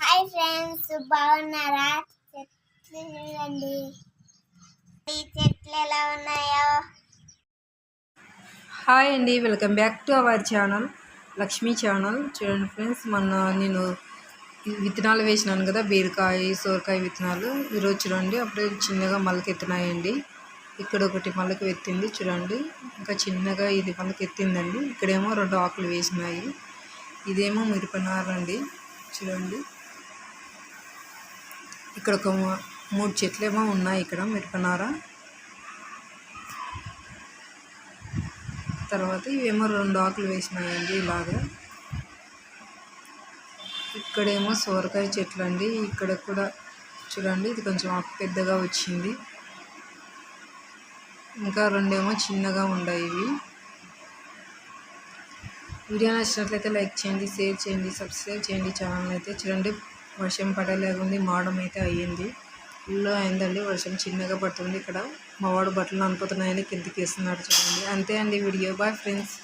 Hi friends బాగున్నారా? చెట్లు చూడండి. ఈ చెట్లు ఎలా ఉన్నాయో? హాయ్ అండి welcome back to our channel Lakshmi channel. చూడండి ఫ్రెండ్స్ మొన్న నేను విత్తనాలు వేసినాను కదా బీరకాయ సోరకాయ విత్తనాలు. ఈరోజు చూడండి అప్పుడే చిన్నగా మొలకెత్తినాయండి. ఇక్కడ ఒకటి మొలక ఎత్తింది చూడండి. ఇంకా చిన్నగా ఇది మొలకెత్తిందండి. ఇక్కడేమో రెండు ఆకులు వేసినాయి. ఇదేమో మిరపనారండి. చూడండి. ఇక్కడ ఒక మూడు చెట్లేమో ఉన్నాయి ఇక్కడ మిరపనార. తర్వాత ఇవేమో రెండు ఆకులు వేసినాయండి ఇలాగా. ఇక్కడేమో సోరకాయ చెట్లు అండి ఇక్కడ కూడా చూడండి ఇది కొంచెం ఆకు పెద్దగా వచ్చింది. ఇంకా రెండేమో చిన్నగా ఉన్నాయి ఇవి. వీడియో నచ్చినట్లయితే లైక్ చేయండి షేర్ చేయండి సబ్స్క్రైబ్ చేయండి ఛానల్ అయితే. చూడండి వర్షం పడలేకుంది మాడం అయితే అయ్యింది. ఇల్లు అయిందండి వర్షం చిన్నగా పడుతుంది. ఇక్కడ మా వాడు బట్టలు అనుకుతున్నాయని కిందకి వేస్తున్నాడు చూడండి. అంతే అండి వీడియో. Bye friends.